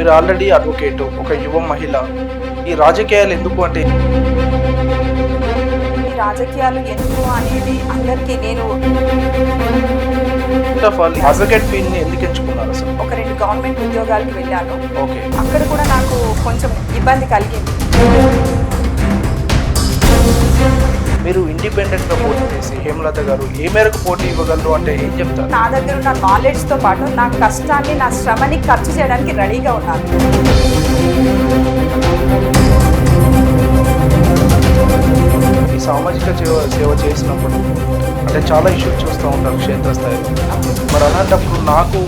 మీరు already advocate ఒక యువ మహిళ. ఈ రాజకీయాలు ఎందుకు అంటే? ఈ రాజకీయాలు ఎందుకు అనేది అందరికీ నేను అడ్వకేట్ ఫీల్డ్ని ఎందుకు ఎంచుకున్నారు అసలు? ఒక రెండు గవర్నమెంట్ ఉద్యోగాలకు వెళ్ళాను. ఓకే అక్కడ కూడా నాకు కొంచెం ఇబ్బంది కలిగింది. మీరు ఇండిపెండెంట్గా పోటీ చేసి హేమలత గారు ఏ మేరకు పోటీ ఇవ్వగలరు అంటే ఏం చెప్తారు? నా దగ్గర ఉన్న నాలెడ్జ్తో పాటు నా కష్టాన్ని నా శ్రమని ఖర్చు చేయడానికి రెడీగా ఉన్నాను ఈ సామాజిక సేవ సేవ చేసినప్పుడు అంటే చాలా ఇష్యూస్ చూస్తూ ఉంటారు క్షేత్రస్థాయిలో. మరి అలాంటప్పుడు నాకు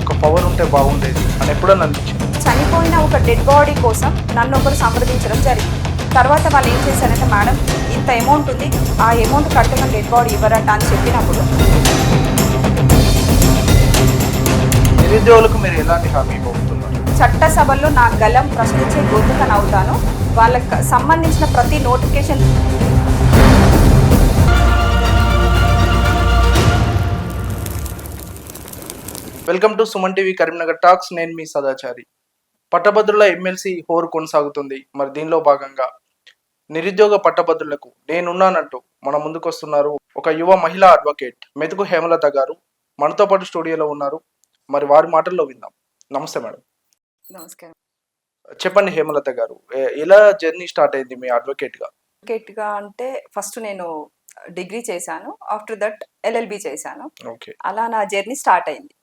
ఒక పవర్ ఉంటే బాగుండేది అని ఎప్పుడన్నా అనిపించింది? చనిపోయిన ఒక డెడ్ బాడీ కోసం నన్ను ఒకరు సంప్రదించడం జరిగింది. తర్వాత వాళ్ళు ఏం చేశారంటే మేడం ఇంత అమౌంట్ ఉంది ఆ అమౌంట్ కట్టుకున్న డెడ్ బాడీ ఇవ్వరంట అని చెప్పినప్పుడు. నిరుద్యోగులకు మీరు ఎలాంటి హామీ ఇవ్వబోతున్నారు? చట్టసభల్లో నా గలం ప్రశ్నించే గొంతుకనవుతాను వాళ్ళకి సంబంధించిన ప్రతి notification welcome to Suman TV Karimnagar talks. నేను మీ సదాచారి. పట్టభద్రుల ఎమ్మెల్సీ హోరు కొనసాగుతుంది. మరి దీనిలో భాగంగా నిరుద్యోగ పట్టభద్రులకు నేనున్నానంటూ మన ముందుకు వస్తున్నారు ఒక యువ మహిళా అడ్వకేట్ మెతుకు హేమలత గారు. మనతో పాటు స్టూడియోలో ఉన్నారు. మరి వారి మాటల్లో విందాం. నమస్తే మేడం. నమస్కారం. చెప్పండి హేమలత గారు ఎలా జర్నీ స్టార్ట్ అయింది మీ అడ్వకేట్గా గా అంటే ఫస్ట్ నేను డిగ్రీ చేశాను. ఆఫ్టర్ దట్ ఎల్ఎల్బి చేశాను. ఓకే. అలా నా జర్నీ స్టార్ట్ అయింది.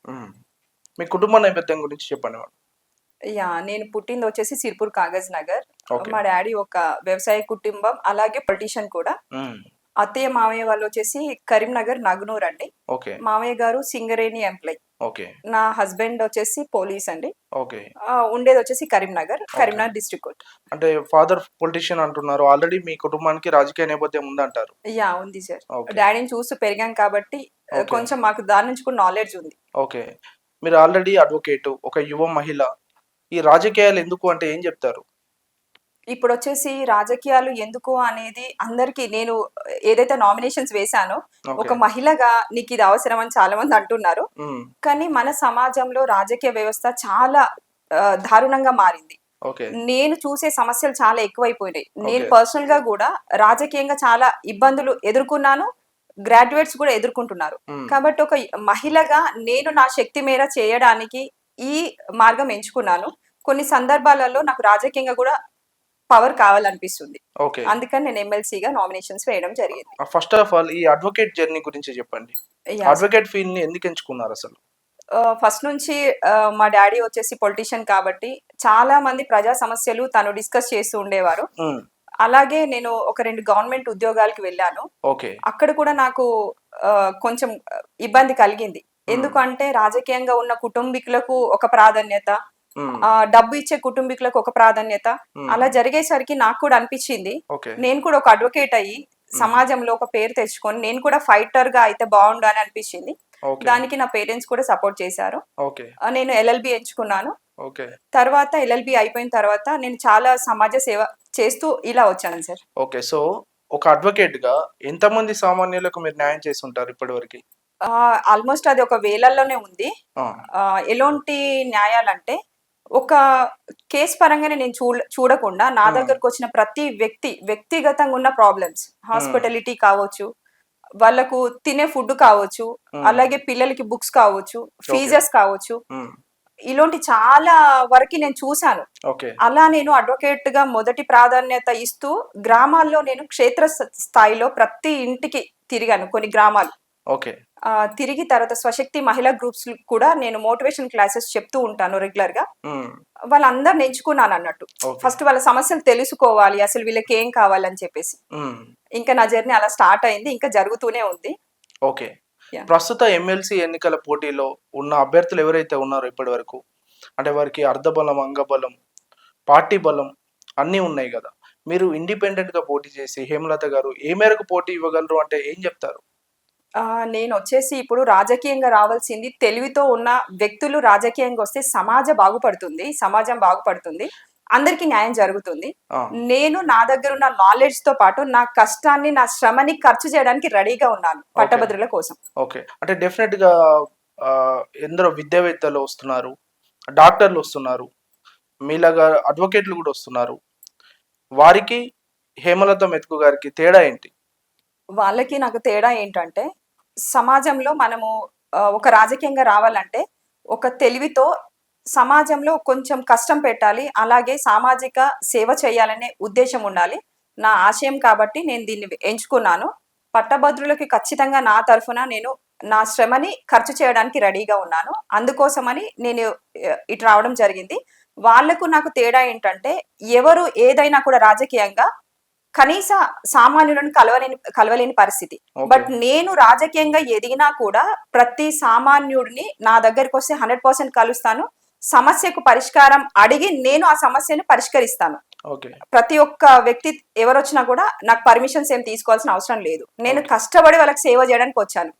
మీ కుటుంబ నేపథ్యం గురించి చెప్పండి మేడం. యా నేను పుట్టింది వచ్చేసి సిర్పూర్ కాగజ్ నగర్. మా డాడీ ఒక వ్యవసాయ కుటుంబం అలాగే పొలిటీషియన్ కూడా. అత్తయ్య మామయ్య వాళ్ళు వచ్చేసి కరీంనగర్ నగ్నూర్ అండి. ఓకే. మామయ్య గారు సింగరేణి ఎంప్లాయ్. ఓకే. నా హస్బెండ్ వచ్చేసి పోలీస్ అండి. ఉండేది వచ్చేసి కరీంనగర్ కరీంనగర్ డిస్ట్రిక్ట్ కోర్ట్. అంటే ఫాదర్ పొలిటీషియన్ అంటున్నారు. ఆల్రెడీ మీ కుటుంబానికి రాజకీయ నేపథ్యం ఉందంటారు. యా ఉంది సార్. డాడీని చూస్తూ పెరిగాం కాబట్టి. కొంచెం మాకు దాని నుంచి కూడా నాలెడ్జ్ ఉంది. ఓకే. మీరు ఆల్రెడీ అడ్వకేట్ ఒక యువ మహిళ. ఈ రాజకీయాలు ఎందుకు అంటే ఏం చెప్తారు? ఇప్పుడు వచ్చేసి రాజకీయాలు ఎందుకు అనేది అందరికి నేను ఏదైతే నామినేషన్స్ వేశానో ఒక మహిళగా నీకు ఇది అవసరం అని చాలా మంది అంటున్నారు. కానీ మన సమాజంలో రాజకీయ వ్యవస్థ చాలా దారుణంగా మారింది. నేను చూసే సమస్యలు చాలా ఎక్కువైపోయినాయి. నేను. పర్సనల్గా కూడా రాజకీయంగా చాలా ఇబ్బందులు ఎదుర్కొన్నాను గ్రాడ్యుయేట్స్ కూడా ఎదుర్కొంటున్నారు. కాబట్టి ఒక మహిళగా నేను నా శక్తి మేర చేయడానికి ఈ మార్గం ఎంచుకున్నాను. కొన్ని సందర్భాలలో నాకు రాజకీయంగా కూడా పవర్ కావాలనిపిస్తుంది. అందుకని నేను ఎమ్మెల్సీగా నామినేషన్స్ వేయడం జరిగింది. ఫస్ట్ ఆఫ్ ఆల్ ఈ అడ్వకేట్ జర్నీ గురించి చెప్పండి. అడ్వకేట్ ఫీల్డ్ని ఎందుకు ఎంచుకున్నారు అసలు? ఫస్ట్ నుంచి మా డాడీ వచ్చేసి పొలిటీషియన్ కాబట్టి చాలా మంది ప్రజా సమస్యలు తను డిస్కస్ చేస్తూ ఉండేవారు. అలాగే నేను ఒక రెండు గవర్నమెంట్ ఉద్యోగాలకు వెళ్ళాను. అక్కడ కూడా నాకు కొంచెం ఇబ్బంది కలిగింది. ఎందుకంటే రాజకీయంగా ఉన్న కుటుంబీకులకు ఒక ప్రాధాన్యత డబ్బు ఇచ్చే కుటుంబీకులకు ఒక ప్రాధాన్యత. మ్మ్. అలా జరిగేసరికి నాకు కూడా అనిపించింది. నేను కూడా ఒక అడ్వకేట్ అయ్యి సమాజంలో ఒక పేరు తెచ్చుకొని నేను కూడా ఫైటర్గా అయితే బాగుండు అని అనిపించింది. దానికి నా పేరెంట్స్ కూడా సపోర్ట్ చేశారు. నేను ఎల్ఎల్బి ఎంచుకున్నాను. తర్వాత ఎల్ఎల్బి అయిపోయిన తర్వాత నేను చాలా సమాజ సేవ చేస్తూ ఇలా వచ్చాను సార్. ఓకే సో ఒక అడ్వకేట్గా ఎంతమంది సామాన్యులకు మీరు న్యాయం చేసి ఉంటారు ఇప్పటివరకు ఆల్మోస్ట్ అది ఒక వేలల్లోనే ఉంది. ఎలాంటి న్యాయాలంటే ఒక కేసు పరంగానే నేను చూడ చూడకుండా నా. దగ్గరకు వచ్చిన ప్రతి వ్యక్తి వ్యక్తిగతంగా ఉన్న ప్రాబ్లమ్స్ హాస్పిటాలిటీ కావచ్చు వాళ్ళకు తినే ఫుడ్ కావచ్చు. అలాగే పిల్లలకి బుక్స్ కావచ్చు ఫీజెస్ కావచ్చు. ఇలాంటి చాలా వరకు నేను చూశాను. అలా నేను అడ్వకేట్గా మొదటి ప్రాధాన్యత ఇస్తూ గ్రామాల్లో నేను క్షేత్ర స్థ- స్థాయిలో ప్రతి ఇంటికి తిరిగాను కొన్ని గ్రామాలు. ఓకే. తిరిగి తర్వాత స్వశక్తి మహిళా గ్రూప్స్ కూడా నేను మోటివేషన్ క్లాసెస్ చెప్తూ ఉంటాను రెగ్యులర్గా మ్మ్. వాళ్ళందరిని ఎంచుకున్నాను అన్నట్టు. ఫస్ట్ వాళ్ళ సమస్యలు తెలుసుకోవాలి అసలు వీళ్ళకి ఏం కావాలని చెప్పేసి. ఇంకా నా జర్నీ అలా స్టార్ట్ అయింది ఇంకా జరుగుతూనే ఉంది. ఓకే. ప్రస్తుత ఎమ్మెల్సీ ఎన్నికల పోటీలో ఉన్న అభ్యర్థులు ఎవరైతే ఉన్నారో ఇప్పటి వరకు? అంటే వారికి అర్ధబలం అంగబలం పార్టీ బలం అన్నీ ఉన్నాయి కదా. మీరు ఇండిపెండెంట్గా పోటీ చేసి హేమలత గారు ఏ మేరకు పోటీ ఇవ్వగలరు అంటే ఏం చెప్తారు? నేను వచ్చేసి ఇప్పుడు రాజకీయంగా రావాల్సింది తెలివితో ఉన్న వ్యక్తులు రాజకీయంగా వస్తే సమాజ బాగుపడుతుంది సమాజం బాగుపడుతుంది అందరికీ న్యాయం జరుగుతుంది. నేను నా దగ్గర ఉన్న నాలెడ్జ్తో పాటు నా కష్టాన్ని నా శ్రమని ఖర్చు చేయడానికి రెడీగా ఉన్నాను పట్టభద్రుల కోసం. ఓకే. అంటే డెఫినెట్గా ఎందరో విద్యావేత్తలు వస్తున్నారు డాక్టర్లు వస్తున్నారు మీలాగా అడ్వకేట్లు కూడా వస్తున్నారు. వారికి హేమలత మెతుకు గారికి తేడా ఏంటి? వాళ్ళకి నాకు తేడా ఏంటంటే సమాజంలో మనము ఒక రాజకీయంగా రావాలంటే ఒక తెలివితో సమాజంలో కొంచెం కష్టం పెట్టాలి అలాగే సామాజిక సేవ చేయాలనే ఉద్దేశం ఉండాలి. నా ఆశయం కాబట్టి నేను దీన్ని ఎంచుకున్నాను. పట్టభద్రులకి ఖచ్చితంగా నా తరఫున నేను నా శ్రమని ఖర్చు చేయడానికి రెడీగా ఉన్నాను. అందుకోసమని నేను ఇటు రావడం జరిగింది. వాళ్ళకు నాకు తేడా ఏంటంటే ఎవరు ఏదైనా కూడా రాజకీయంగా కనీస సామాన్యులను కలవలేని కలవలేని పరిస్థితి. బట్ నేను రాజకీయంగా ఎదిగినా కూడా ప్రతి సామాన్యుడిని నా దగ్గరికి వస్తే హండ్రెడ్ పర్సెంట్ కలుస్తాను. సమస్యకు పరిష్కారం అడిగి నేను ఆ సమస్యను పరిష్కరిస్తాను. ప్రతి ఒక్క వ్యక్తి ఎవరు వచ్చినా కూడా నాకు పర్మిషన్స్ ఏం తీసుకోవాల్సిన అవసరం లేదు. నేను. కష్టపడి వాళ్ళకి సేవ చేయడానికి వచ్చాను.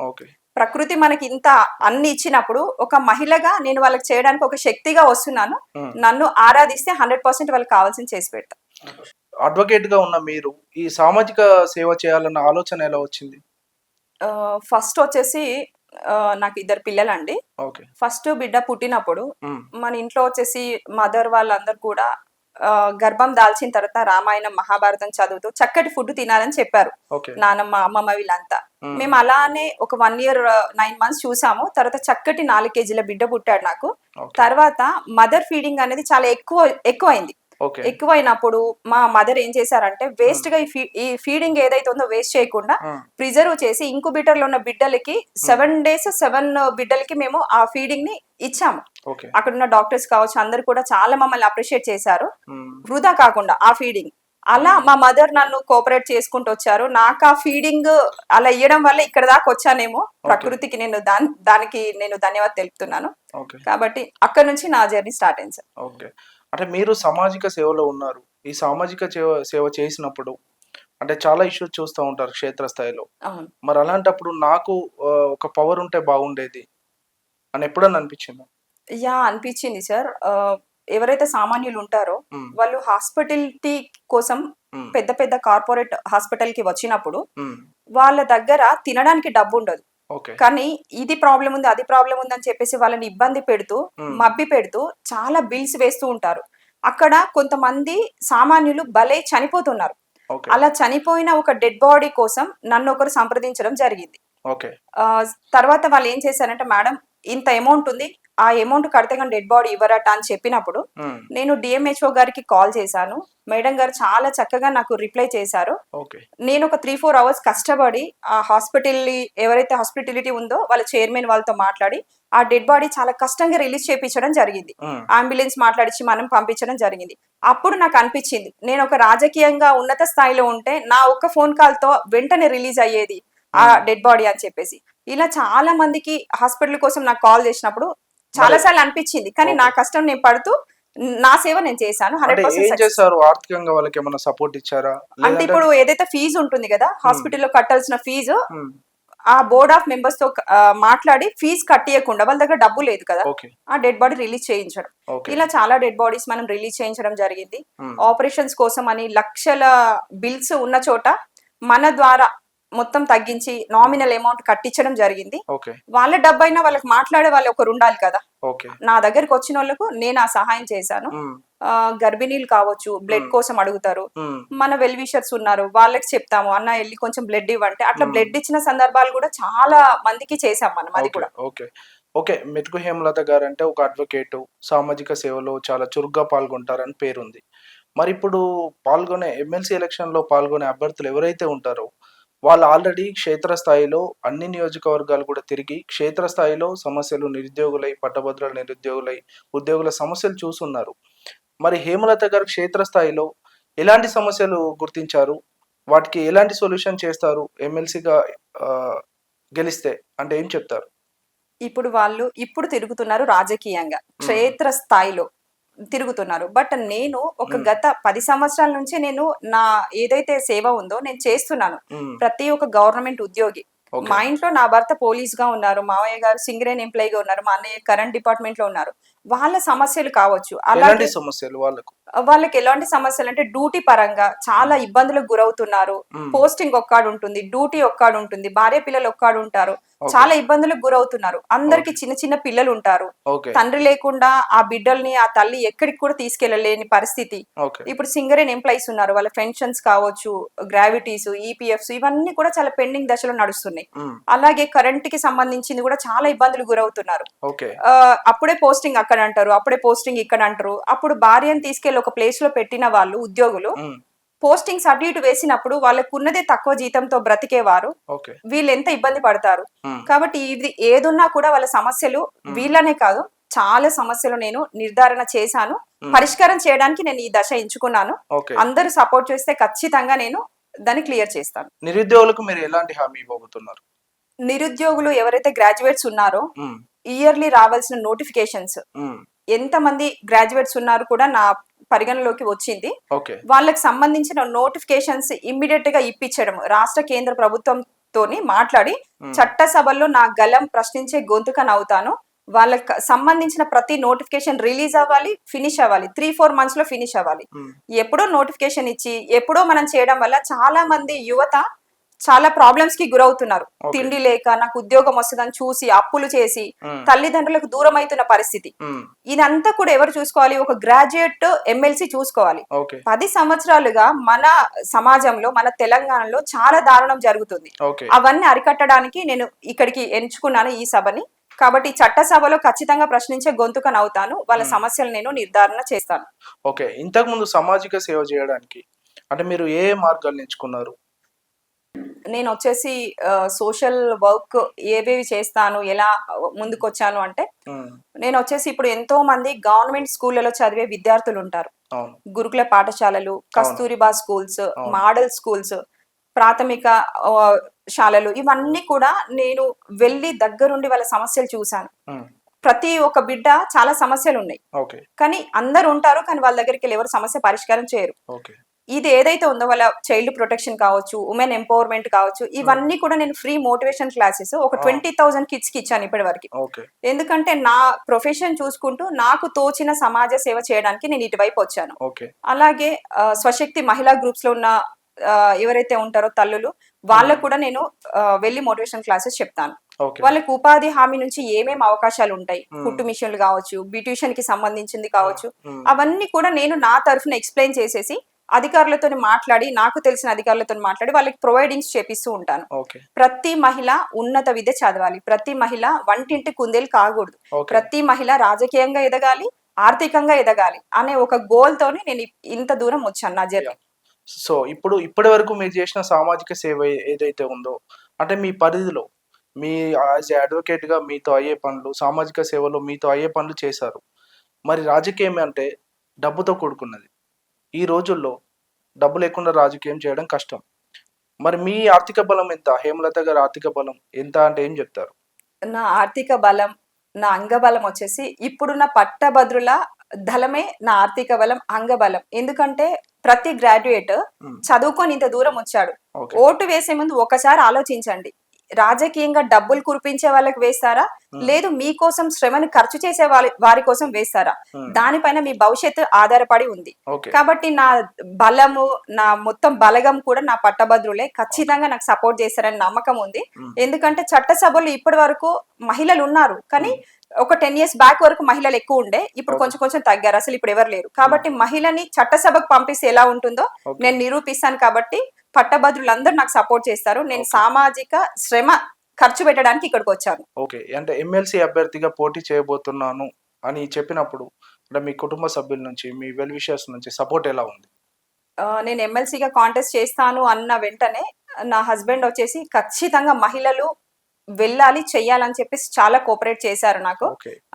ప్రకృతి మనకి ఇంత అన్ని ఇచ్చినప్పుడు ఒక మహిళగా నేను వాళ్ళకి చేయడానికి ఒక శక్తిగా వస్తున్నాను. Hmm. నన్ను ఆరాధిస్తే హండ్రెడ్ పర్సెంట్ వాళ్ళకి కావాల్సింది చేసి పెడతా. అడ్వకేట్గా ఉన్న మీరు ఈ సామాజిక సేవ చేయాలన్న ఆలోచన ఎలా వచ్చింది? ఫస్ట్ వచ్చేసి నాకు ఇద్దరు పిల్లలండి. ఫస్ట్ బిడ్డ పుట్టినప్పుడు మన ఇంట్లో వచ్చేసి మదర్ వాళ్ళందరూ కూడా గర్భం దాల్చిన తర్వాత రామాయణం మహాభారతం చదువుతూ చక్కటి ఫుడ్ తినాలని చెప్పారు. నానమ్మ అమ్మమ్మ వీళ్ళంతా. మేము అలానే ఒక వన్ ఇయర్ నైన్ మంత్స్ చూసాము. తర్వాత చక్కటి నాలుగు కేజీల బిడ్డ పుట్టాడు నాకు. తర్వాత మదర్ ఫీడింగ్ అనేది చాలా ఎక్కువ ఎక్కువైంది. ఎక్కువైనప్పుడు మా మదర్ ఏం చేశారంటే వేస్ట్గా ఈ ఫీడింగ్ ఏదైతే ఉందో వేస్ట్ చేయకుండా ప్రిజర్వ్ చేసి ఇంకుబేటర్లో ఉన్న బిడ్డలకి సెవెన్ డేస్ సెవెన్ బిడ్డలకి మేము ఆ ఫీడింగ్ని ఇచ్చాము. అక్కడ ఉన్న డాక్టర్స్ కావచ్చు అందరు కూడా చాలా మమ్మల్ని అప్రిషియేట్ చేశారు. వృధా కాకుండా ఆ ఫీడింగ్. అలా మా మదర్ నన్ను కోఆపరేట్ చేసుకుంటూ వచ్చారు. నాకు ఆ ఫీడింగ్ అలా ఇవ్వడం వల్ల ఇక్కడ దాకా వచ్చానేమో ప్రకృతికి నేను దాని దానికి నేను ధన్యవాదాలు తెలుపుతున్నాను. కాబట్టి అక్కడ నుంచి నా జర్నీ స్టార్ట్ అయింది సార్. ఓకే. అంటే మీరు సామాజిక సేవలో ఉన్నారు. ఈ సామాజిక సేవ సేవ చేసినప్పుడు అంటే చాలా ఇష్యూస్ చూస్తూ ఉంటారు క్షేత్రస్థాయిలో. మరి అలాంటప్పుడు నాకు ఒక పవర్ ఉంటే బాగుండేది అని ఎప్పుడన్నా అనిపించింది? యా అనిపించింది సార్. ఎవరైతే సామాన్యులు ఉంటారో వాళ్ళు హాస్పిటాలిటీ కోసం పెద్ద పెద్ద కార్పొరేట్ హాస్పిటల్కి వచ్చినప్పుడు వాళ్ళ దగ్గర తినడానికి డబ్బు ఉండదు. కానీ ఇది ప్రాబ్లం ఉంది అది ప్రాబ్లం ఉంది అని చెప్పేసి వాళ్ళని ఇబ్బంది పెడుతూ. మబ్బి పెడుతూ చాలా బిల్స్ వేస్తూ ఉంటారు. అక్కడ కొంతమంది సామాన్యులు భలే చనిపోతున్నారు. అలా చనిపోయిన ఒక డెడ్ బాడీ కోసం నన్ను ఒకరు సంప్రదించడం జరిగింది. తర్వాత వాళ్ళు ఏం చేశారంటే మేడం ఇంత అమౌంట్ ఉంది ఆ అమౌంట్ కడితే కానీ డెడ్ బాడీ ఇవ్వరట అని చెప్పినప్పుడు ఉమ్, నేను డిఎంహెచ్ఓ గారికి కాల్ చేశాను. మేడం గారు చాలా చక్కగా నాకు రిప్లై చేశారు. నేను ఒక త్రీ ఫోర్ అవర్స్ కష్టపడి ఆ హాస్పిటల్ ఎవరైతే హాస్పిటాలిటీ ఉందో వాళ్ళ చైర్మన్ వాళ్ళతో మాట్లాడి ఆ డెడ్ బాడీ చాలా కష్టంగా రిలీజ్ చేయించడం జరిగింది. అంబులెన్స్ మాట్లాడించి మనం పంపించడం జరిగింది. అప్పుడు నాకు అనిపించింది నేను ఒక రాజకీయంగా ఉన్నత స్థాయిలో ఉంటే నా ఒక్క ఫోన్ కాల్తో వెంటనే రిలీజ్ అయ్యేది ఆ డెడ్ బాడీ అని చెప్పేసి. ఇలా చాలా మందికి హాస్పిటల్ కోసం నాకు కాల్ చేసినప్పుడు చాలా సార్లు అనిపించింది కానీ నా కష్టం నేను పడుతూ నా సేవ నేను చేశాను అంటే హండ్రెడ్ ఏం పర్సెంట్ చేశారు? ఆర్థికంగా వాళ్ళకి ఏమైనా సపోర్ట్ ఇచ్చారా? అంటే ఇప్పుడు ఏదైతే ఫీజు ఉంటుంది కదా హాస్పిటల్లో కట్టాల్సిన ఫీజు ఆ బోర్డ్ ఆఫ్ మెంబర్స్తో మాట్లాడి ఫీజు కట్టియకుండా వాళ్ళ దగ్గర డబ్బు లేదు కదా ఆ డెడ్ బాడీ రిలీజ్ చేయించడం. ఇలా చాలా డెడ్ బాడీస్ మనం రిలీజ్ చేయించడం జరిగింది. ఆపరేషన్స్ కోసం అని లక్షల బిల్స్ ఉన్న చోట మన ద్వారా మొత్తం తగ్గించి నామినల్ అమౌంట్ కట్టించడం జరిగింది. వాళ్ళ డబ్బైనా వాళ్ళకి మాట్లాడే వాళ్ళు ఒకరు ఉండాలి కదా. ఓకే. నా దగ్గరికి వచ్చిన వాళ్ళకు నేను ఆ సహాయం చేశాను. గర్భిణీలు కావచ్చు బ్లడ్ కోసం అడుగుతారు. మన వెల్ విషర్స్ ఉన్నారు వాళ్ళకి చెప్తాము అన్న వెళ్ళి కొంచెం బ్లడ్ ఇవ్వంటే. అట్లా. బ్లడ్ ఇచ్చిన సందర్భాలు కూడా చాలా మందికి చేసాం మనం అది కూడా. ఓకే. ఓకే మెతుకు హేమలత గారు అంటే ఒక అడ్వకేట్ సామాజిక సేవలో చాలా చురుగ్గా పాల్గొంటారని పేరుంది. మరి ఇప్పుడు పాల్గొనే ఎమ్మెల్సీ ఎలక్షన్లో పాల్గొనే అభ్యర్థులు ఎవరైతే ఉంటారో వాళ్ళు ఆల్రెడీ క్షేత్రస్థాయిలో అన్ని నియోజకవర్గాలు కూడా తిరిగి క్షేత్రస్థాయిలో సమస్యలు నిరుద్యోగులై పట్టభద్రుల నిరుద్యోగులై ఉద్యోగుల సమస్యలు చూస్తున్నారు మరి హేమలత గారు క్షేత్రస్థాయిలో ఎలాంటి సమస్యలు గుర్తించారు? వాటికి ఎలాంటి సొల్యూషన్ చేస్తారు? ఎమ్మెల్సీగా గెలిస్తే అంటే ఏం చెప్తారు? ఇప్పుడు వాళ్ళు ఇప్పుడు తిరుగుతున్నారు రాజకీయంగా. క్షేత్ర స్థాయిలో తిరుగుతున్నారు. బట్ నేను ఒక. గత పది సంవత్సరాల నుంచి నేను నా ఏదైతే సేవ ఉందో నేను చేస్తున్నాను. ప్రతి ఒక్క గవర్నమెంట్ ఉద్యోగి. మా ఇంట్లో నా భర్త పోలీస్గా ఉన్నారు. మావయ్య గారు సింగరేన్ ఎంప్లాయీగా ఉన్నారు. మా అన్నయ్య కరెంట్ డిపార్ట్మెంట్లో ఉన్నారు. వాళ్ళ సమస్యలు కావచ్చు. అలాగే సమస్యలు వాళ్ళకు? వాళ్ళకి ఎలాంటి సమస్యలు అంటే డ్యూటీ పరంగా చాలా ఇబ్బందులకు గురవుతున్నారు. పోస్టింగ్ ఒక్కాడు ఉంటుంది డ్యూటీ ఒక్కాడు ఉంటుంది భార్య పిల్లలు ఒక్కాడు ఉంటారు. చాలా ఇబ్బందులకు గురవుతున్నారు. అందరికి చిన్న చిన్న పిల్లలు ఉంటారు. తండ్రి లేకుండా ఆ బిడ్డల్ని ఆ తల్లి ఎక్కడికి కూడా తీసుకెళ్ళలేని పరిస్థితి. ఇప్పుడు సింగరేన్ ఎంప్లాయీస్ ఉన్నారు. వాళ్ళ పెన్షన్స్ కావచ్చు గ్రావిటీస్ ఈపీఎఫ్స్ ఇవన్నీ కూడా చాలా పెండింగ్ దశలో నడుస్తున్నాయి. అలాగే కరెంట్కి సంబంధించింది కూడా చాలా ఇబ్బందులు గురవుతున్నారు. అప్పుడే పోస్టింగ్ అక్కడ అంటారు అప్పుడే పోస్టింగ్ ఇక్కడ అంటారు. అప్పుడు భార్యను తీసుకెళ్ళి ఒక ప్లేస్లో పెట్టిన వాళ్ళు ఉద్యోగులు. పోస్టింగ్స్ అటు ఇటు వేసినప్పుడు వాళ్ళకు ఉన్నదే తక్కువ జీతంతో బ్రతికేవారు. వీళ్ళు ఎంత ఇబ్బంది పడతారు. కాబట్టి ఇది ఏదున్నా కూడా వాళ్ళ సమస్యలు వీళ్ళనే కాదు చాలా సమస్యలు నేను నిర్ధారణ చేశాను. పరిష్కారం చేయడానికి నేను ఈ దశ ఎంచుకున్నాను. అందరూ సపోర్ట్ చేస్తే ఖచ్చితంగా నేను దాన్ని క్లియర్ చేస్తాను. నిరుద్యోగులకు మీరు ఎలాంటి హామీ ఇవ్వబోతున్నారు? నిరుద్యోగులు ఎవరైతే గ్రాడ్యుయేట్స్ ఉన్నారో. ఇయర్లీ రావాల్సిన నోటిఫికేషన్స్ మ్మ్. ఎంతమంది గ్రాడ్యుయేట్స్ ఉన్నారు కూడా నా పరిగణలోకి వచ్చింది వాళ్ళకి సంబంధించిన నోటిఫికేషన్స్ ఇమ్మీడియట్గా ఇప్పించడం రాష్ట్ర కేంద్ర ప్రభుత్వంతోని మాట్లాడి చట్టసభల్లో నా గలం ప్రశ్నించే గొంతుకనవుతాను వాళ్ళకి సంబంధించిన ప్రతి నోటిఫికేషన్ రిలీజ్ అవ్వాలి ఫినిష్ అవ్వాలి త్రీ ఫోర్ మంత్స్లో ఫినిష్ అవ్వాలి. ఎప్పుడో నోటిఫికేషన్ ఇచ్చి ఎప్పుడో మనం చేయడం వల్ల చాలా మంది యువత చాలా ప్రాబ్లమ్స్కి గురవుతున్నారు. తిండి లేక నాకు ఉద్యోగం వస్తుందని చూసి అప్పులు చేసి మ్మ్. తల్లిదండ్రులకు దూరం అవుతున్న పరిస్థితి. మ్మ్. ఇదంతా కూడా ఎవరు చూసుకోవాలి? ఒక గ్రాడ్యుయేట్ ఎమ్మెల్సీ చూసుకోవాలి. పది సంవత్సరాలుగా మన సమాజంలో మన తెలంగాణలో చాలా దారుణం జరుగుతుంది. అవన్నీ అరికట్టడానికి నేను ఇక్కడికి ఎంచుకున్నాను ఈ సభని. కాబట్టి చట్టసభలో ఖచ్చితంగా ప్రశ్నించే గొంతుకనవుతాను వాళ్ళ సమస్యలు నేను నిర్ధారణ చేస్తాను. ఓకే ఇంతకు ముందు సామాజిక సేవ చేయడానికి అంటే మీరు ఏ ఏ మార్గాలు ఎంచుకున్నారు? నేను వచ్చేసి సోషల్ వర్క్ ఏవేవి చేస్తాను ఎలా ముందుకు వచ్చాను అంటే. నేను వచ్చేసి ఇప్పుడు ఎంతో మంది గవర్నమెంట్ స్కూళ్ళలో చదివే విద్యార్థులు ఉంటారు. గురుకుల పాఠశాలలు కస్తూరిబా స్కూల్స్. మోడల్ స్కూల్స్ ప్రాథమిక శాలలు ఇవన్నీ కూడా నేను వెళ్ళి దగ్గరుండి వాళ్ళ సమస్యలు చూశాను. ప్రతి ఒక్క బిడ్డ చాలా సమస్యలు ఉన్నాయి కానీ అందరు ఉంటారు కానీ వాళ్ళ దగ్గరికి వెళ్ళి ఎవరు సమస్య పరిష్కారం చేయరు. ఇది ఏదైతే ఉందో వాళ్ళ చైల్డ్ ప్రొటెక్షన్ కావచ్చు ఉమెన్ ఎంపవర్మెంట్ కావచ్చు ఇవన్నీ కూడా నేను ఫ్రీ మోటివేషన్ క్లాసెస్ ఒక ట్వంటీ థౌసండ్ కిడ్స్కి ఇచ్చాను ఇప్పటి వరకు. ఎందుకంటే నా ప్రొఫెషన్ చూసుకుంటూ నాకు తోచిన సమాజ సేవ చేయడానికి నేను ఇటువైపు వచ్చాను. అలాగే స్వశక్తి మహిళా గ్రూప్స్లో ఉన్న ఎవరైతే ఉంటారో తల్లులు వాళ్ళకు కూడా నేను వెళ్ళి మోటివేషన్ క్లాసెస్ చెప్తాను. వాళ్ళకి ఉపాధి హామీ నుంచి ఏమేమి అవకాశాలు ఉంటాయి? కుట్టు మిషన్లు కావచ్చు బ్యూటిషియన్కి సంబంధించింది కావచ్చు. అవన్నీ కూడా నేను నా తరఫున ఎక్స్ప్లెయిన్ చేసేసి అధికారులతో మాట్లాడి నాకు తెలిసిన అధికారులతో మాట్లాడి వాళ్ళకి ప్రొవైడింగ్స్ చేపిస్తూ ఉంటాను. ప్రతి మహిళ ఉన్నత విద్య చదవాలి. ప్రతి మహిళ వంటింటి కుందేలు కాకూడదు. ప్రతి మహిళ రాజకీయంగా ఎదగాలి ఆర్థికంగా ఎదగాలి అనే ఒక గోల్ తోని నేను ఇంత దూరం వచ్చాను నా జర్నీ. సో ఇప్పుడు ఇప్పటి వరకు మీరు చేసిన సామాజిక సేవ ఏదైతే ఉందో అంటే మీ పరిధిలో మీ యాజ్ అడ్వకేట్గా మీతో అయ్యే పనులు సామాజిక సేవలో మీతో అయ్యే పనులు చేశారు. మరి రాజకీయం అంటే డబ్బుతో కూడుకున్నది. ఈ రోజుల్లో డబ్బు లేకుండా రాజకీయం చేయడం కష్టం. మరి మీ ఆర్థిక బలం ఎంత? హేమలత గారి ఆర్థిక బలం ఎంత అంటే ఏం చెప్తారు? నా ఆర్థిక బలం నా అంగబలం వచ్చేసి ఇప్పుడున్న పట్టభద్రుల దళమే నా ఆర్థిక బలం అంగబలం ఎందుకంటే ప్రతి గ్రాడ్యుయేట్. చదువుకొని ఇంత దూరం వచ్చాడు. ఓటు వేసే ముందు ఒకసారి ఆలోచించండి. రాజకీయంగా డబ్బులు కురిపించే వాళ్ళకి వేస్తారా? లేదు మీకోసం శ్రమను ఖర్చు చేసే వాళ్ళ వారి కోసం వేస్తారా? Hmm. దానిపైన మీ భవిష్యత్తు ఆధారపడి ఉంది. కాబట్టి నా బలము నా మొత్తం బలగం కూడా నా పట్టభద్రులే. ఖచ్చితంగా నాకు సపోర్ట్ చేస్తారని నమ్మకం ఉంది. Hmm. ఎందుకంటే చట్టసభలు ఇప్పటి వరకు మహిళలు ఉన్నారు. కానీ ఒక టెన్ ఇయర్స్ బ్యాక్ వరకు మహిళలు ఎక్కువ ఉండే. ఇప్పుడు. కొంచెం కొంచెం తగ్గారు. అసలు ఇప్పుడు ఎవరు లేరు. కాబట్టి మహిళని చట్టసభకు పంపిస్తే ఎలా ఉంటుందో. నేను నిరూపిస్తాను కాబట్టి పట్టభద్రులందరూ నాకు సపోర్ట్ చేస్తారు. నేను. సామాజిక శ్రమ ఖర్చు పెట్టడానికి ఇక్కడికి వచ్చాను. ఓకే. అంటే ఎమ్మెల్సీ అభ్యర్థిగా పోటీ చేయబోతున్నాను అని చెప్పినప్పుడు అంటే మీ కుటుంబ సభ్యుల నుంచి మీ వెల్ విషర్స్ నుంచి సపోర్ట్ ఎలా ఉంది? నేను ఎమ్మెల్సీగా కాంటెస్ట్ చేస్తాను అన్న వెంటనే నా హస్బెండ్ వచ్చేసి ఖచ్చితంగా మహిళలు వెళ్ళాలి చెయ్యాలని చెప్పేసి చాలా కోఆపరేట్ చేశారు నాకు.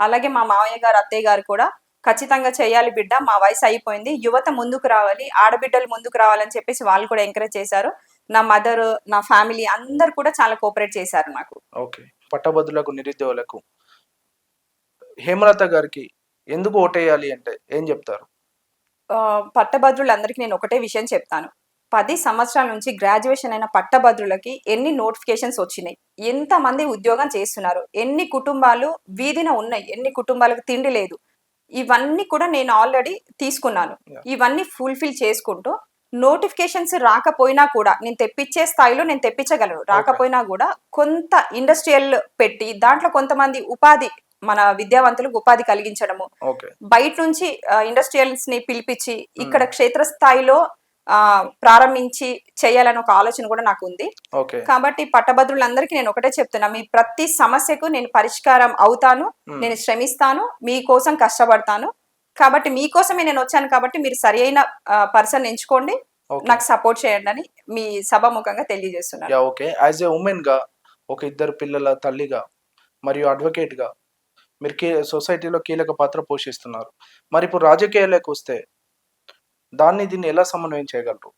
అలాగే మా మామయ్య గారు అత్తయ్య గారు కూడా ఖచ్చితంగా చేయాలి బిడ్డ మా వయసు అయిపోయింది యువత ముందుకు రావాలి ఆడబిడ్డలు ముందుకు రావాలని చెప్పేసి వాళ్ళు కూడా ఎంకరేజ్ చేశారు. నా మదర్ నా ఫ్యామిలీ అందరు కూడా చాలా కోఆపరేట్ చేశారు నాకు ఓకే. పట్టభద్రులకు నిరుద్యోగులకు హేమలత గారికి ఎందుకు ఓటేయాలి అంటే ఏం చెప్తారు? పట్టభద్రులందరికీ నేను ఒకటే విషయం చెప్తాను. పది సంవత్సరాల నుంచి గ్రాడ్యుయేషన్ అయిన పట్టభద్రులకి ఎన్ని నోటిఫికేషన్స్ వచ్చినాయి? ఎంతమంది ఉద్యోగం చేస్తున్నారు? ఎన్ని కుటుంబాలు వీధిన ఉన్నాయి? ఎన్ని కుటుంబాలకు తిండి లేదు? ఇవన్నీ కూడా నేను ఆల్రెడీ తీసుకున్నాను. ఇవన్నీ ఫుల్ఫిల్ చేసుకుంటూ నోటిఫికేషన్స్ రాకపోయినా కూడా నేను తెప్పించే స్థాయిలో నేను తెప్పించగలను. రాకపోయినా కూడా కొంత ఇండస్ట్రియల్ పెట్టి దాంట్లో కొంతమంది ఉపాధి మన విద్యావంతులకు ఉపాధి కలిగించడము. బయట నుంచి ఇండస్ట్రియల్స్ని పిలిపించి ఇక్కడ క్షేత్రస్థాయిలో ఆ, ప్రారంభించి చేయాలని ఒక ఆలోచన కూడా నాకు ఉంది. ఓకే. కాబట్టి పట్టభద్రులందరికీ నేను ఒకటే చెప్తున్నా మీ ప్రతి సమస్యకు నేను పరిష్కారం అవుతాను. నేను శ్రమిస్తాను మీకోసం కష్టపడతాను. కాబట్టి మీకోసమే నేను వచ్చాను కాబట్టి మీరు సరి అయిన పర్సన్ ఎంచుకోండి. నాకు సపోర్ట్ చేయండి అని మీ సభాముఖంగా తెలియజేస్తున్నాను. Ya okay. యాజ్ ఏ ఉమెన్గా ఒక ఇద్దరు పిల్లల తల్లిగా మరియు అడ్వకేట్గా మీరు సొసైటీలో కీలక పాత్ర పోషిస్తున్నారు. మరి ఇప్పుడు రాజకీయాలకు వస్తే దాన్ని దీన్ని ఎలా సమన్వయం చేయగలరు?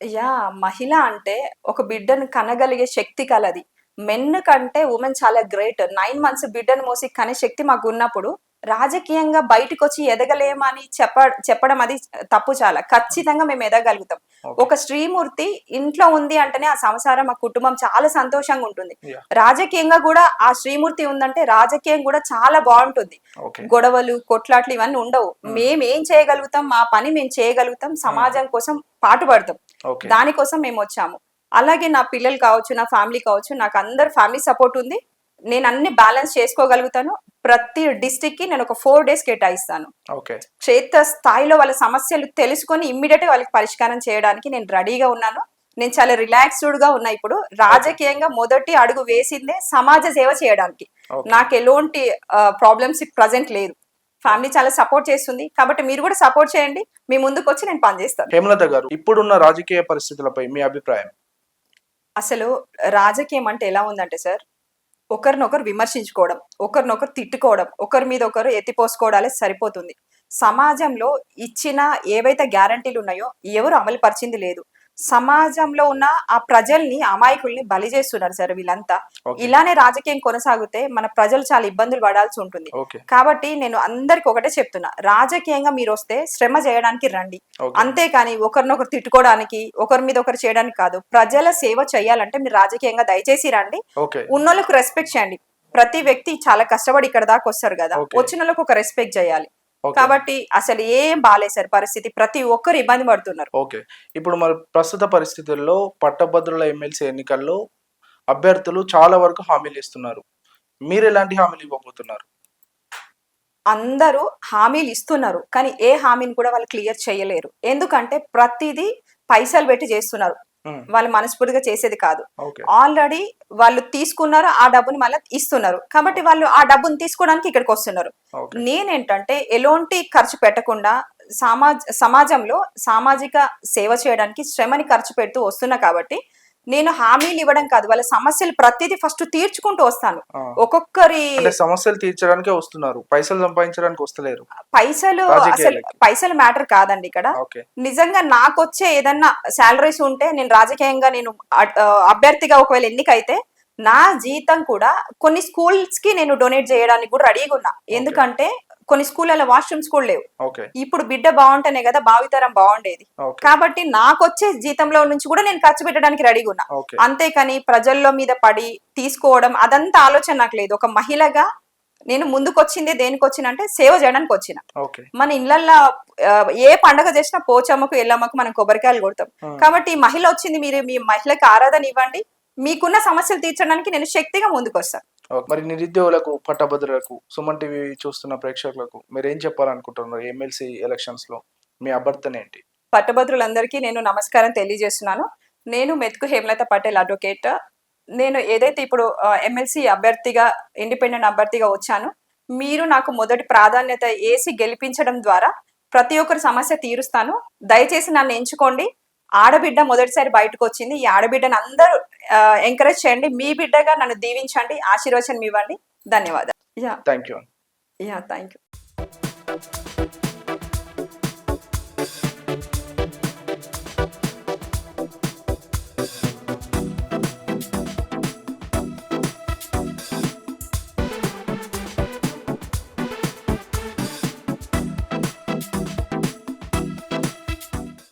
యా మహిళ అంటే ఒక బిడ్డను కనగలిగే శక్తి కలది. మెన్ కంటే ఉమెన్ చాలా గ్రేట్. నైన్ మంత్స్ బిడ్డను మోసి కనే శక్తి మాకు ఉన్నప్పుడు రాజకీయంగా బయటకు వచ్చి ఎదగలేమని చెప్ప చెప్పడం అది తప్పు చాలా. ఖచ్చితంగా మేము ఎదగలుగుతాం. ఒక శ్రీమూర్తి ఇంట్లో ఉంది అంటేనే ఆ సంసారం ఆ కుటుంబం చాలా సంతోషంగా ఉంటుంది. రాజకీయంగా కూడా ఆ శ్రీమూర్తి ఉందంటే రాజకీయం కూడా చాలా బాగుంటుంది. గొడవలు కొట్లాట్లు ఇవన్నీ ఉండవు. మేము ఏం చేయగలుగుతాం? మా పని మేము చేయగలుగుతాం. సమాజం కోసం పాటుపడతాం. దానికోసం మేము వచ్చాము. అలాగే నా పిల్లలు కావచ్చు నా ఫ్యామిలీ కావచ్చు నాకు అందరు ఫ్యామిలీ సపోర్ట్ ఉంది. నేను అన్ని బ్యాలెన్స్ చేసుకోగలుగుతాను. ప్రతి డిస్టిక్కి నేను ఒక ఫోర్ డేస్ కేటాయిస్తాను. క్షేత్ర స్థాయిలో వాళ్ళ సమస్యలు తెలుసుకొని ఇమ్మీడియట్గా వాళ్ళకి పరిష్కారం చేయడానికి నేను రెడీగా ఉన్నాను. నేను చాలా రిలాక్స్డ్గా ఉన్నా ఇప్పుడు. రాజకీయంగా మొదటి అడుగు వేసిందే సమాజ సేవ చేయడానికి. నాకు ఎలాంటి ప్రాబ్లమ్స్ ప్రజెంట్ లేదు. ఫ్యామిలీ చాలా సపోర్ట్ చేస్తుంది. కాబట్టి మీరు కూడా సపోర్ట్ చేయండి. మీ ముందుకు వచ్చి నేను పనిచేస్తాను హేమలత గారు ఇప్పుడున్న రాజకీయ పరిస్థితులపై మీ అభిప్రాయం? అసలు రాజకీయం అంటే ఎలా ఉందంటే సార్ ఒకరినొకరు విమర్శించుకోవడం ఒకరినొకరు తిట్టుకోవడం ఒకరి మీద ఒకరు ఎత్తిపోసుకోవడాలే సరిపోతుంది. సమాజంలో ఇచ్చిన ఏవైతే గ్యారంటీలు ఉన్నాయో ఎవరు అమలు పరిచింది లేదు. సమాజంలో ఉన్న ఆ ప్రజల్ని అమాయకుల్ని బలి చేస్తున్నారు సార్ వీళ్ళంతా. ఇలానే రాజకీయం కొనసాగితే మన ప్రజలు చాలా ఇబ్బందులు పడాల్సి ఉంటుంది. కాబట్టి నేను అందరికి ఒకటే చెప్తున్నా రాజకీయంగా మీరు వస్తే శ్రమ చేయడానికి రండి. అంతేకాని ఒకరినొకరు తిట్టుకోవడానికి ఒకరి మీద ఒకరు చేయడానికి కాదు ప్రజల సేవ చేయాలంటే మీరు రాజకీయంగా దయచేసి రండి. ఉన్నోళ్ళకు రెస్పెక్ట్ చేయండి. ప్రతి వ్యక్తి చాలా కష్టపడి ఇక్కడ దాకా వస్తారు కదా. వచ్చిన వాళ్ళకి ఒక రెస్పెక్ట్ చేయాలి. కాబట్టి అసలు ఏం బాగాలేదు సార్ పరిస్థితి. ప్రతి ఒక్కరు ఇబ్బంది పడుతున్నారు. ఓకే. ఇప్పుడు మరి ప్రస్తుత పరిస్థితుల్లో పట్టభద్రుల ఎమ్మెల్సీ ఎన్నికల్లో అభ్యర్థులు చాలా వరకు హామీలు ఇస్తున్నారు. మీరు ఎలాంటి హామీలు ఇవ్వబోతున్నారు? అందరూ హామీలు ఇస్తున్నారు. కానీ ఏ హామీని కూడా వాళ్ళు క్లియర్ చేయలేరు. ఎందుకంటే ప్రతిదీ పైసలు పెట్టి చేస్తున్నారు. వాళ్ళు మనస్ఫూర్తిగా చేసేది కాదు. ఆల్రెడీ వాళ్ళు తీసుకున్నారు ఆ డబ్బుని మళ్ళీ ఇస్తున్నారు. కాబట్టి వాళ్ళు ఆ డబ్బుని తీసుకోవడానికి ఇక్కడికి వస్తున్నారు. నేనేంటంటే ఎలాంటి ఖర్చు పెట్టకుండా సమాజ సమాజంలో సామాజిక సేవ చేయడానికి శ్రమని ఖర్చు పెడుతూ వస్తున్నా కాబట్టి నేను హామీలు ఇవ్వడం కాదు వాళ్ళ సమస్యలు ప్రతిదీ ఫస్ట్ తీర్చుకుంటూ వస్తాను. ఒక్కొక్కరి సమస్యలు తీర్చడానికే వస్తున్నారు. పైసలు సంపాదించడానికి వస్తలేరు. పైసలు. అసలు పైసలు మ్యాటర్ కాదండి ఇక్కడ. నిజంగా నాకు వచ్చే ఏదన్నా శాలరీస్ ఉంటే నేను రాజకీయంగా నేను అభ్యర్థిగా ఒకవేళ ఎన్నికైతే నా జీతం కూడా కొన్ని స్కూల్స్కి నేను డొనేట్ చేయడానికి కూడా రెడీగా ఉన్నా. ఎందుకంటే కొన్ని స్కూళ్ళలో వాష్రూమ్స్ కూడా లేవు. ఇప్పుడు బిడ్డ బాగుంటేనే కదా భావితరం బాగుండేది. కాబట్టి నాకు వచ్చే జీతంలో నుంచి కూడా నేను ఖర్చు పెట్టడానికి రెడీగా ఉన్నా. అంతేకాని ప్రజల్లో మీద పడి తీసుకోవడం అదంతా ఆలోచన నాకు లేదు. ఒక మహిళగా నేను ముందుకు వచ్చింది దేనికి వచ్చినంటే సేవ చేయడానికి వచ్చిన. మన ఇళ్ళల్లో ఆ, ఏ పండగ చేసినా పోచమ్మకు ఎల్లమ్మకు మనం కొబ్బరికాయలు కొడతాం. కాబట్టి మహిళ వచ్చింది మీరు మీ మహిళకి ఆరాధన ఇవ్వండి. మీకున్న సమస్యలు తీర్చడానికి నేను శక్తిగా ముందుకు వస్తాను. మరి నిరుద్యోగులకు పట్టభద్రులకు సుమన్ టీవీ చూస్తున్న ప్రేక్షకులకు మీరు ఏం చెప్పాలనుకుంటున్నారు ఎమ్మెల్సీ ఎలక్షన్స్లో మీ అభ్యర్థన ఏంటి? పట్టభద్రులందరికీ నేను నమస్కారం తెలియజేస్తున్నాను. నేను మెతుకు హేమలత పటేల్ అడ్వకేట్. నేను ఏదైతే ఇప్పుడు ఎమ్మెల్సీ అభ్యర్థిగా ఇండిపెండెంట్ అభ్యర్థిగా వచ్చాను మీరు నాకు మొదటి ప్రాధాన్యత ఏసి గెలిపించడం ద్వారా ప్రతి ఒక్కరి సమస్య తీరుస్తాను. దయచేసి నన్ను ఎంచుకోండి. ఆడబిడ్డ మొదటిసారి బయటకు వచ్చింది ఈ ఆడబిడ్డను అందరూ ఎంకరేజ్ చేయండి. మీ బిడ్డగా నన్ను దీవించండి ఆశీర్వచనం ఇవ్వండి. ధన్యవాదాలు. Yeah. Thank you yeah thank you